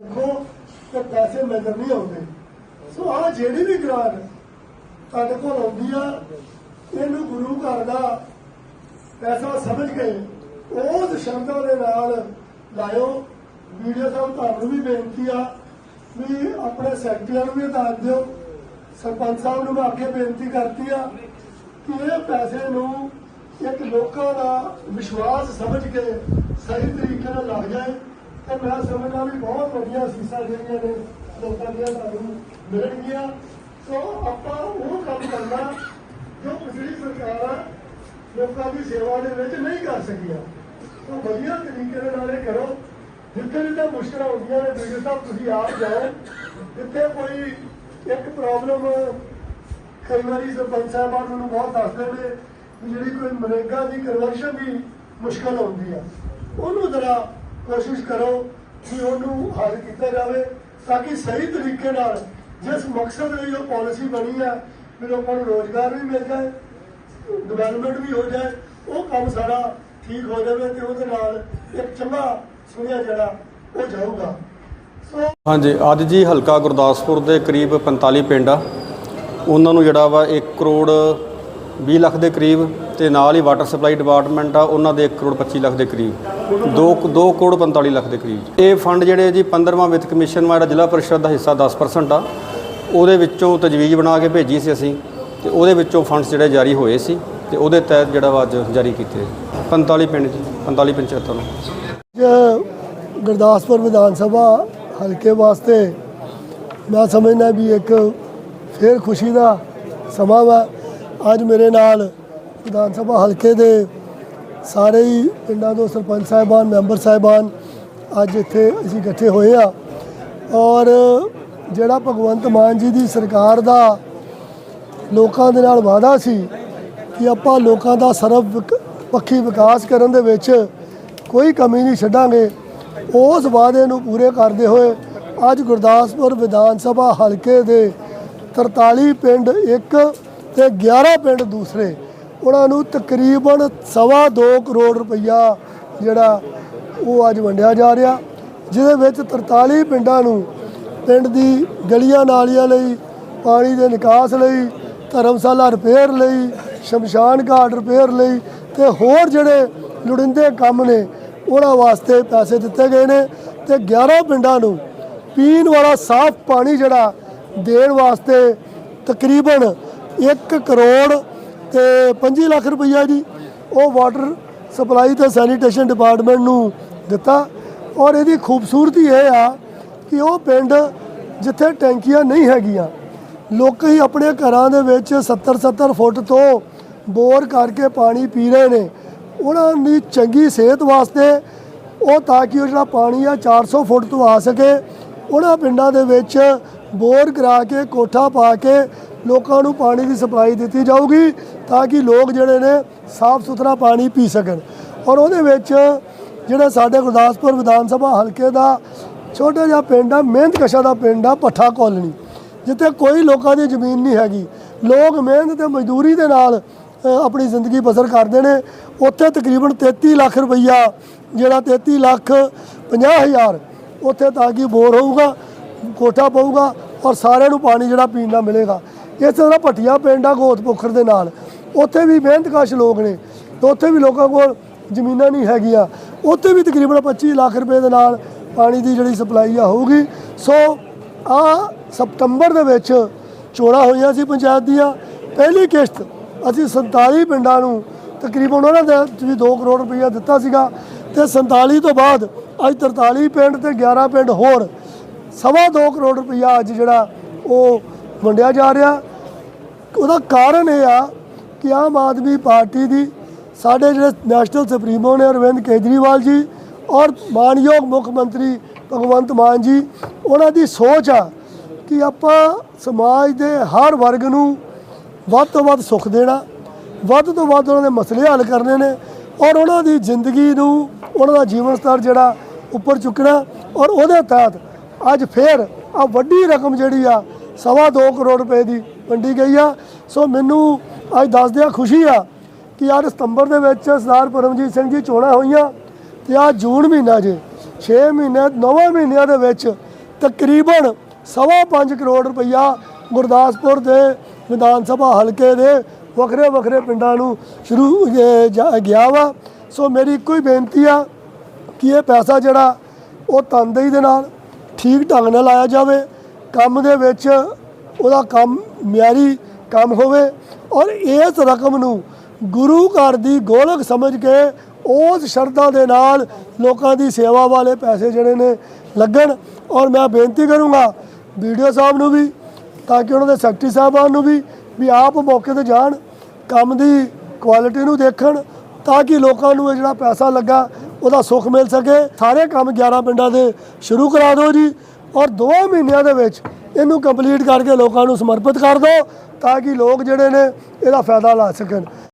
ਦੇਖੋ ਤੇ ਪੈਸੇ ਨਜ਼ਰ ਨਹੀਂ ਆਉਂਦੇ। ਸੋ ਆ ਜਿਹੜੀ ਵੀ ਗ੍ਰਾਂਟ ਤੁਹਾਡੇ ਕੋਲ ਆਉਂਦੀ ਆ, ਇਹਨੂੰ ਗੁਰੂ ਘਰ ਦਾ ਪੈਸਾ ਸਮਝ ਕੇ ਉਸ ਸ਼ਬਦਾਂ ਦੇ ਨਾਲ ਲਾਇਓ। ਵੀਡੀਓ ਸਾਹਿਬ ਤੁਹਾਨੂੰ ਵੀ ਬੇਨਤੀ ਆ ਵੀ ਆਪਣੇ ਸੈਕਟਰੀਆਂ ਨੂੰ ਵੀ ਦੱਸ ਦਿਓ। ਸਰਪੰਚ ਸਾਹਿਬ ਨੂੰ ਮੈਂ ਅੱਗੇ ਬੇਨਤੀ ਕਰਤੀ ਆ ਕਿ ਇਹ ਪੈਸੇ ਨੂੰ ਇੱਕ ਲੋਕਾਂ ਦਾ ਵਿਸ਼ਵਾਸ ਸਮਝ ਕੇ ਸਹੀ ਤਰੀਕੇ ਨਾਲ ਲੱਗ ਜਾਏ। ਤੇ ਮੈਂ ਸਮਝਦਾ ਵੀ ਬਹੁਤ ਵੱਡੀਆਂ ਸੀਸਾਂ ਜਿਹੜੀਆਂ ਨੇ ਲੋਕਾਂ ਦੀਆਂ ਤੁਹਾਨੂੰ ਮਿਲਣਗੀਆਂ। ਸੋ ਆਪਾਂ ਉਹ ਕੰਮ ਕਰਨਾ ਜੋ ਪਿਛਲੀ ਸਰਕਾਰਾਂ ਲੋਕਾਂ ਦੀ ਸੇਵਾ ਦੇ ਵਿੱਚ ਨਹੀਂ ਕਰ ਸਕੀਆਂ ਸੋ ਵਧੀਆ ਤਰੀਕੇ ਦੇ ਨਾਲ ਇਹ ਕਰੋ। ਜਿੱਥੇ ਜਿੱਥੇ ਮੁਸ਼ਕਲਾਂ ਹੁੰਦੀਆਂ ਨੇ ਵੀਡੀਓ ਸਾਹਿਬ ਤੁਸੀਂ ਆਪ ਜਾਓ, ਜਿੱਥੇ ਕੋਈ ਇੱਕ ਪ੍ਰੋਬਲਮ ਕਈ ਵਾਰੀ ਸਰਪੰਚ ਸਾਹਿਬਾਨ ਮੈਨੂੰ ਬਹੁਤ ਦੱਸਦੇ ਨੇ ਜਿਹੜੀ ਕੋਈ ਮਨੇਗਾ ਦੀ ਕਨਵਰਸ਼ਨ ਦੀ ਮੁਸ਼ਕਲ ਆਉਂਦੀ ਆ, ਉਹਨੂੰ ਜ਼ਰਾ ਕੋਸ਼ਿਸ਼ ਕਰੋ ਕਿ ਉਹਨੂੰ ਹੱਲ ਕੀਤਾ ਜਾਵੇ ਤਾਂ ਕਿ ਸਹੀ ਤਰੀਕੇ ਨਾਲ ਜਿਸ ਮਕਸਦ ਲਈ ਉਹ ਪਾਲਿਸੀ ਬਣੀ ਹੈ ਵੀ ਲੋਕਾਂ ਨੂੰ ਰੋਜ਼ਗਾਰ ਵੀ ਮਿਲ ਜਾਏ ਡਿਵੈਲਪਮੈਂਟ ਵੀ ਹੋ ਜਾਏ, ਉਹ ਕੰਮ ਸਾਰਾ ਠੀਕ ਹੋ ਜਾਵੇ ਤੇ ਉਹਦੇ ਨਾਲ ਇੱਕ ਚੰਗਾ ਸੁਣਿਆ ਜਿਹੜਾ ਉਹ ਜਾਊਗਾ। ਸੋ ਹਾਂਜੀ, ਅੱਜ ਜੀ ਹਲਕਾ ਗੁਰਦਾਸਪੁਰ ਦੇ ਕਰੀਬ 45 ਪਿੰਡ ਆ। ਉਹਨਾਂ ਨੂੰ ਜਿਹੜਾ ਵਾ 1 ਕਰੋੜ 20 ਲੱਖ ਦੇ ਕਰੀਬ ਤੇ ਨਾਲ ਹੀ ਵਾਟਰ ਸਪਲਾਈ ਡਿਪਾਰਟਮੈਂਟ ਆ, ਉਹਨਾਂ ਦੇ 1 ਕਰੋੜ 25 ਲੱਖ ਦੇ ਕਰੀਬ। 2 2 ਕਰੋੜ 45 ਲੱਖ ਦੇ ਕਰੀਬ। ਇਹ ਫੰਡ ਜਿਹੜੇ ਜੀ 15ਵਾਂ ਵਿੱਤ ਕਮਿਸ਼ਨ ਵਾ, ਜਿਹੜਾ ਜ਼ਿਲ੍ਹਾ ਪਰਿਸ਼ਦ ਦਾ ਹਿੱਸਾ 10% ਆ, ਉਹਦੇ ਵਿੱਚੋਂ ਤਜਵੀਜ਼ ਬਣਾ ਕੇ ਭੇਜੀ ਸੀ ਅਸੀਂ ਤੇ ਉਹਦੇ ਵਿੱਚੋਂ ਫੰਡਸ ਜਿਹੜੇ ਜਾਰੀ ਹੋਏ ਸੀ ਤੇ ਉਹਦੇ ਤਹਿਤ ਜਿਹੜਾ ਵਾ ਅੱਜ ਜਾਰੀ ਕੀਤੇ 45 ਪਿੰਡ ਜੀ 45 ਪੰਚਾਇਤਾਂ ਨੂੰ। ਗੁਰਦਾਸਪੁਰ ਵਿਧਾਨ ਸਭਾ ਹਲਕੇ ਵਾਸਤੇ ਮੈਂ ਸਮਝਦਾ ਵੀ ਇੱਕ ਫੇਰ ਖੁਸ਼ੀ ਦਾ ਸਮਾਂ ਵਾ। ਅੱਜ ਮੇਰੇ ਨਾਲ ਵਿਧਾਨ ਸਭਾ ਹਲਕੇ ਦੇ ਸਾਰੇ ਹੀ ਪਿੰਡਾਂ ਤੋਂ ਸਰਪੰਚ ਸਾਹਿਬਾਨ, ਮੈਂਬਰ ਸਾਹਿਬਾਨ ਅੱਜ ਇੱਥੇ ਅਸੀਂ ਇਕੱਠੇ ਹੋਏ ਆ। ਔਰ ਜਿਹੜਾ ਭਗਵੰਤ ਮਾਨ ਜੀ ਦੀ ਸਰਕਾਰ ਦਾ ਲੋਕਾਂ ਦੇ ਨਾਲ ਵਾਅਦਾ ਸੀ ਕਿ ਆਪਾਂ ਲੋਕਾਂ ਦਾ ਸਰਵ ਪੱਖੀ ਵਿਕਾਸ ਕਰਨ ਦੇ ਵਿੱਚ ਕੋਈ ਕਮੀ ਨਹੀਂ ਛੱਡਾਂਗੇ, ਉਸ ਵਾਅਦੇ ਨੂੰ ਪੂਰੇ ਕਰਦੇ ਹੋਏ ਅੱਜ ਗੁਰਦਾਸਪੁਰ ਵਿਧਾਨ ਸਭਾ ਹਲਕੇ ਦੇ 43 ਪਿੰਡ ਇੱਕ ਤੇ 11 ਪਿੰਡ ਦੂਸਰੇ, ਉਹਨਾਂ ਨੂੰ ਤਕਰੀਬਨ ਸਵਾ ਦੋ ਕਰੋੜ ਰੁਪਈਆ ਜਿਹੜਾ ਉਹ ਅੱਜ ਵੰਡਿਆ ਜਾ ਰਿਹਾ, ਜਿਹਦੇ ਵਿੱਚ 43 ਪਿੰਡਾਂ ਨੂੰ ਪਿੰਡ ਦੀ ਗਲੀਆਂ ਨਾਲੀਆਂ ਲਈ, ਪਾਣੀ ਦੇ ਨਿਕਾਸ ਲਈ, ਧਰਮਸ਼ਾਲਾ ਰਿਪੇਅਰ ਲਈ, ਸ਼ਮਸ਼ਾਨ ਘਾਟ ਰਿਪੇਅਰ ਲਈ ਤੇ ਹੋਰ ਜਿਹੜੇ ਲੋੜੀਂਦੇ ਕੰਮ ਨੇ, ਉਹਨਾਂ ਵਾਸਤੇ ਪੈਸੇ ਦਿੱਤੇ ਗਏ ਨੇ ਤੇ 11 ਪਿੰਡਾਂ ਨੂੰ ਪੀਣ ਵਾਲਾ ਸਾਫ਼ ਪਾਣੀ ਜਿਹੜਾ ਦੇਣ ਵਾਸਤੇ ਤਕਰੀਬਨ 1 ਕਰੋੜ ਤੇ 25 ਲੱਖ ਰੁਪਈਆ ਜੀ ਉਹ ਵਾਟਰ ਸਪਲਾਈ ਤੇ ਸੈਨੀਟੇਸ਼ਨ ਡਿਪਾਰਟਮੈਂਟ ਨੂੰ ਦਿੱਤਾ। ਔਰ ਇਹਦੀ ਖੂਬਸੂਰਤੀ ਇਹ ਆ ਕਿ ਉਹ ਪਿੰਡ ਜਿੱਥੇ ਟੈਂਕੀਆਂ ਨਹੀਂ ਹੈਗੀਆਂ, ਲੋਕ ਹੀ ਆਪਣੇ ਘਰਾਂ ਦੇ ਵਿੱਚ 70 70 ਫੁੱਟ ਤੋਂ ਬੋਰ ਕਰਕੇ ਪਾਣੀ ਪੀ ਰਹੇ ਨੇ। ਉਹਨਾਂ ਦੀ ਚੰਗੀ ਸਿਹਤ ਵਾਸਤੇ ਉਹ ਤਾਂ ਕਿ ਉਹ ਜਿਹੜਾ ਪਾਣੀ ਆ 400 ਫੁੱਟ ਤੋਂ ਆ ਸਕੇ, ਉਹਨਾਂ ਪਿੰਡਾਂ ਦੇ ਵਿੱਚ ਬੋਰ ਕਰਾ ਕੇ, ਕੋਠਾ ਪਾ ਕੇ ਲੋਕਾਂ ਨੂੰ ਪਾਣੀ ਦੀ ਸਪਲਾਈ ਦਿੱਤੀ ਜਾਊਗੀ ਤਾਂ ਕਿ ਲੋਕ ਜਿਹੜੇ ਨੇ ਸਾਫ਼ ਸੁਥਰਾ ਪਾਣੀ ਪੀ ਸਕਣ। ਔਰ ਉਹਦੇ ਵਿੱਚ ਜਿਹੜਾ ਸਾਡੇ ਗੁਰਦਾਸਪੁਰ ਵਿਧਾਨ ਸਭਾ ਹਲਕੇ ਦਾ ਛੋਟਾ ਜਿਹਾ ਪਿੰਡ ਆ, ਮਿਹਨਤ ਕਸ਼ਾ ਦਾ ਪਿੰਡ ਆ ਪੱਠਾ ਕਾਲੋਨੀ, ਜਿੱਥੇ ਕੋਈ ਲੋਕਾਂ ਦੀ ਜ਼ਮੀਨ ਨਹੀਂ ਹੈਗੀ। ਲੋਕ ਮਿਹਨਤ ਤੇ ਮਜ਼ਦੂਰੀ ਦੇ ਨਾਲ ਆਪਣੀ ਜ਼ਿੰਦਗੀ ਬਸਰ ਕਰਦੇ ਨੇ। ਉੱਥੇ ਤਕਰੀਬਨ 33 ਲੱਖ ਰੁਪਈਆ, ਜਿਹੜਾ 33 ਲੱਖ 50 ਹਜ਼ਾਰ, ਉੱਥੇ ਤਾਂ ਕਿ ਬੋਰ ਹੋਊਗਾ, ਕੋਠਾ ਪਊਗਾ। ਔਰ ਸਾਰਿਆਂ ਨੂੰ ਪਾਣੀ ਜਿਹੜਾ ਪੀਣ ਦਾ ਮਿਲੇਗਾ। ਇਸ ਤਰ੍ਹਾਂ ਭੱਟੀਆਂ ਪਿੰਡ ਆ, ਗੋਤ ਦੇ ਨਾਲ। ਉੱਥੇ ਵੀ ਮਿਹਨਤਕਸ਼ ਲੋਕ ਨੇ ਤੇ ਉੱਥੇ ਵੀ ਲੋਕਾਂ ਕੋਲ ਜ਼ਮੀਨਾਂ ਨਹੀਂ ਹੈਗੀਆਂ। ਉੱਥੇ ਵੀ ਤਕਰੀਬਨ 25 ਲੱਖ ਰੁਪਏ ਦੇ ਨਾਲ ਪਾਣੀ ਦੀ ਜਿਹੜੀ ਸਪਲਾਈ ਆ ਹੋਊਗੀ। ਸੋ ਆ ਸਤੰਬਰ ਦੇ ਵਿੱਚ ਚੋਣਾਂ ਹੋਈਆਂ ਸੀ ਪੰਚਾਇਤ ਦੀਆਂ। ਪਹਿਲੀ ਕਿਸ਼ਤ ਅਸੀਂ 47 ਪਿੰਡਾਂ ਨੂੰ ਤਕਰੀਬਨ ਉਹਨਾਂ ਦੇ ਵੀ 2 ਕਰੋੜ ਰੁਪਈਆ ਦਿੱਤਾ ਸੀਗਾ ਤੇ 47 ਤੋਂ ਬਾਅਦ ਅੱਜ 43 ਪਿੰਡ ਤੇ 11 ਪਿੰਡ ਹੋਰ ਸਵਾ 2 ਕਰੋੜ ਰੁਪਈਆ ਅੱਜ ਜਿਹੜਾ ਉਹ ਵੰਡਿਆ ਜਾ ਰਿਹਾ। ਉਹਦਾ ਕਾਰਨ ਇਹ ਆ ਕਿ ਆਮ ਆਦਮੀ ਪਾਰਟੀ ਦੀ ਸਾਡੇ ਜਿਹੜੇ ਨੈਸ਼ਨਲ ਸੁਪਰੀਮੋ ਨੇ ਅਰਵਿੰਦ ਕੇਜਰੀਵਾਲ ਜੀ ਔਰ ਮਾਨਯੋਗ ਮੁੱਖ ਮੰਤਰੀ ਭਗਵੰਤ ਮਾਨ ਜੀ, ਉਹਨਾਂ ਦੀ ਸੋਚ ਆ ਕਿ ਆਪਾਂ ਸਮਾਜ ਦੇ ਹਰ ਵਰਗ ਨੂੰ ਵੱਧ ਤੋਂ ਵੱਧ ਸੁੱਖ ਦੇਣਾ, ਵੱਧ ਤੋਂ ਵੱਧ ਉਹਨਾਂ ਦੇ ਮਸਲੇ ਹੱਲ ਕਰਨੇ ਨੇ ਔਰ ਉਹਨਾਂ ਦੀ ਜ਼ਿੰਦਗੀ ਨੂੰ ਉਹਨਾਂ ਦਾ ਜੀਵਨ ਸਤਰ ਜਿਹੜਾ ਉੱਪਰ ਚੁੱਕਣਾ ਔਰ ਉਹਦੇ ਤਹਿਤ ਅੱਜ ਫੇਰ ਆ ਵੱਡੀ ਰਕਮ ਜਿਹੜੀ ਆ, ਸਵਾ ਦੋ ਕਰੋੜ ਰੁਪਏ ਦੀ ਵੰਡੀ ਗਈ ਆ। ਸੋ ਮੈਨੂੰ ਅੱਜ ਦੱਸਦਿਆਂ ਖੁਸ਼ੀ ਆ ਕਿ ਯਾਰ ਸਤੰਬਰ ਦੇ ਵਿੱਚ ਸਰਦਾਰ ਪਰਮਜੀਤ ਸਿੰਘ ਜੀ ਚੋਣਾਂ ਹੋਈਆਂ ਤੇ ਆ ਜੂਨ ਮਹੀਨਾ ਜੇ 6 ਮਹੀਨੇ 9 ਮਹੀਨਿਆਂ ਦੇ ਵਿੱਚ ਤਕਰੀਬਨ ਸਵਾ ਪੰਜ ਕਰੋੜ ਰੁਪਈਆ ਗੁਰਦਾਸਪੁਰ ਦੇ ਵਿਧਾਨ ਸਭਾ ਹਲਕੇ ਦੇ ਵੱਖਰੇ ਵੱਖਰੇ ਪਿੰਡਾਂ ਨੂੰ ਸ਼ੁਰੂ ਜਾ- ਗਿਆ ਵਾ। ਸੋ ਮੇਰੀ ਇੱਕੋ ਹੀ ਬੇਨਤੀ ਆ ਕਿ ਇਹ ਪੈਸਾ ਜਿਹੜਾ ਉਹ ਤਨਦੇਹੀ ਦੇ ਨਾਲ ਠੀਕ ਢੰਗ ਨਾਲ ਲਾਇਆ ਜਾਵੇ, ਕੰਮ ਦੇ ਵਿੱਚ ਉਹਦਾ ਕੰਮ ਮਿਆਰੀ ਕੰਮ ਹੋਵੇ ਔਰ ਇਸ ਰਕਮ ਨੂੰ ਗੁਰੂ ਘਰ ਦੀ ਗੋਲਕ ਸਮਝ ਕੇ ਉਸ ਸ਼ਰਧਾ ਦੇ ਨਾਲ ਲੋਕਾਂ ਦੀ ਸੇਵਾ ਵਾਲੇ ਪੈਸੇ ਜਿਹੜੇ ਨੇ ਲੱਗਣ ਔਰ ਮੈਂ ਬੇਨਤੀ ਕਰੂੰਗਾ ਵੀਡੀਓ ਸਾਹਿਬ ਨੂੰ ਵੀ, ਤਾਂ ਕਿ ਉਹਨਾਂ ਦੇ ਸੈਕਟਰੀ ਸਾਹਿਬਾਨ ਨੂੰ ਵੀ ਵੀ ਆਪ ਮੌਕੇ ਤੇ ਜਾਣ, ਕੰਮ ਦੀ ਕੁਆਲਿਟੀ ਨੂੰ ਦੇਖਣ, ਤਾਂ ਕਿ ਲੋਕਾਂ ਨੂੰ ਇਹ ਜਿਹੜਾ ਪੈਸਾ ਲੱਗਾ ਉਹਦਾ ਸੁੱਖ ਮਿਲ ਸਕੇ। ਸਾਰੇ ਕੰਮ 11 ਪਿੰਡਾਂ ਦੇ ਸ਼ੁਰੂ ਕਰਾ ਦਿਓ ਜੀ ਔਰ 2 ਮਹੀਨਿਆਂ ਦੇ ਵਿੱਚ ਇਹਨੂੰ ਕੰਪਲੀਟ ਕਰਕੇ ਲੋਕਾਂ ਨੂੰ ਸਮਰਪਿਤ ਕਰ ਦਿਓ ਤਾਂ ਕਿ ਲੋਕ ਜਿਹੜੇ ਨੇ ਇਹਦਾ ਫਾਇਦਾ ਲਾ ਸਕਣ।